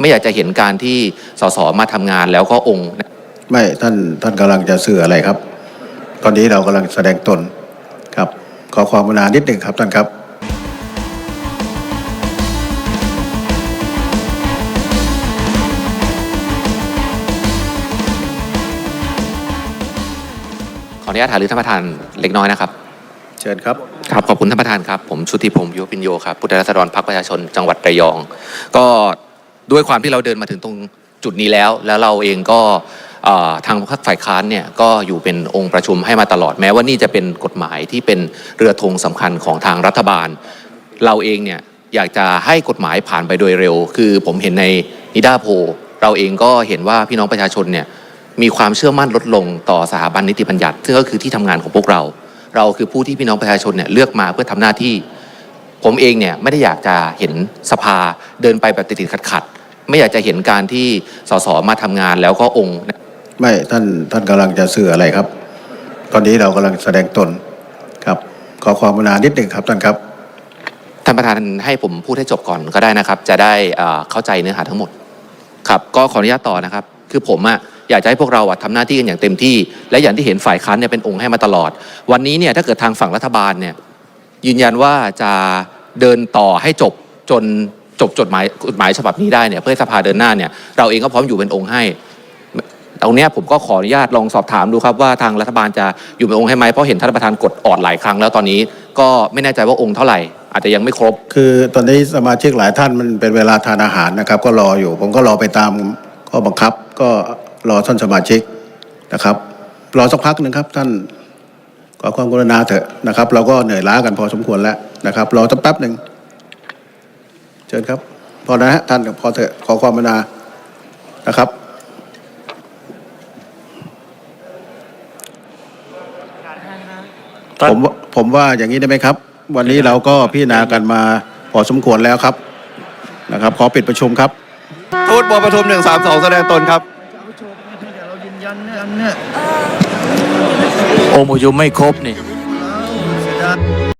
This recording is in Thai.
ไม่อยากจะเห็นการที่สสมาทำงานแล้วก็องค์ ไม่ท่านท่านกำลังจะสื่ออะไรครับ ตอนนี้เรากำลังแสดงตนครับ ขอความกรุณานิดหนึ่งครับท่านครับขออนุญาตถามหรือท่านประธานเล็กน้อยนะครับ เชิญครับ ครับขอบคุณท่านประธานครับ ผมชุติพงศ์ยุวปิญโยครับพุทธรัศดรพรรคประชาชนจังหวัดระยอง ก็ ด้วยความที่เราเดินมาถึงตรงจุดนี้แล้ว แล้วเราเองก็ทางพรรคฝ่ายค้านเนี่ยก็อยู่เป็นองค์ประชุมให้มาตลอดแม้ว่านี่จะเป็นกฎหมายที่เป็นเรือธงสำคัญของทางรัฐบาล เราเองเนี่ยอยากจะให้กฎหมายผ่านไปโดยเร็ว คือผมเห็นในนิดาโพเราเองก็เห็นว่าพี่น้องประชาชนเนี่ยมีความเชื่อมั่นลดลงต่อสถาบันนิติบัญญัติซึ่งก็คือที่ทำงานของพวกเรา เราคือผู้ที่พี่น้องประชาชนเนี่ยเลือกมาเพื่อทำหน้าที่ ผมเองเนี่ยไม่ได้อยากจะเห็นสภาเดินไปแบบติดๆขัดๆ ไม่อยากจะเห็นการที่สสมาทำงานแล้วก็องค์ ไม่ท่านท่านกำลังจะสื่ออะไรครับ ตอนนี้เรากำลังแสดงตนครับ ขอความกรุณานิดหนึ่งครับท่านครับท่านประธานให้ผมพูดให้จบก่อนก็ได้นะครับ จะได้เอ่อเข้าใจเนื้อหาทั้งหมด ครับ ก็ขออนุญาตต่อนะครับ คือผมอะอยากจะให้พวกเราอะทำหน้าที่กันอย่างเต็มที่ และอย่างที่เห็นฝ่ายค้านเนี่ยเป็นองค์ให้มาตลอด วันนี้เนี่ยถ้าเกิดทางฝั่งรัฐบาลเนี่ยยืนยันว่าจะเดินต่อให้จบจน จบจดหมายกฎหมายฉบับนี้ได้เนี่ยเพื่อให้สภาเดินหน้าเนี่ยเราเองก็พร้อมอยู่เป็นองค์ให้ตรงนี้ผมก็ขออนุญาตลองสอบถามดูครับว่าทางรัฐบาลจะอยู่เป็นองค์ให้ไหมเพราะเห็นท่านประธานกดออดหลายครั้งแล้วตอนนี้ก็ไม่แน่ใจว่าองค์เท่าไหร่ อาจจะยังไม่ครบ คือตอนนี้สมาชิกหลายท่านมันเป็นเวลาทานอาหารนะครับ ก็รออยู่ ผมก็รอไปตามข้อบังคับ ก็รอท่านสมาชิกนะครับ รอสักพักหนึ่งครับท่านขอความกรุณาเถอะนะครับ เราก็เหนื่อยล้ากันพอสมควรแล้วนะครับ รอสักแป๊บหนึ่ง ชิญครับ พอนะฮะท่านพอเถอะขอความกรุณานะครับผมว่าผมว่าอย่างนี้ได้ไหมครับ วันนี้เราก็พิจารณากันมาพอสมควรแล้วครับนะครับ ขอปิดประชุมครับทูตบอประทุมหนึ่งสามสองแสดงตนครับองค์ประชุมไม่ครบนี่เสียดาย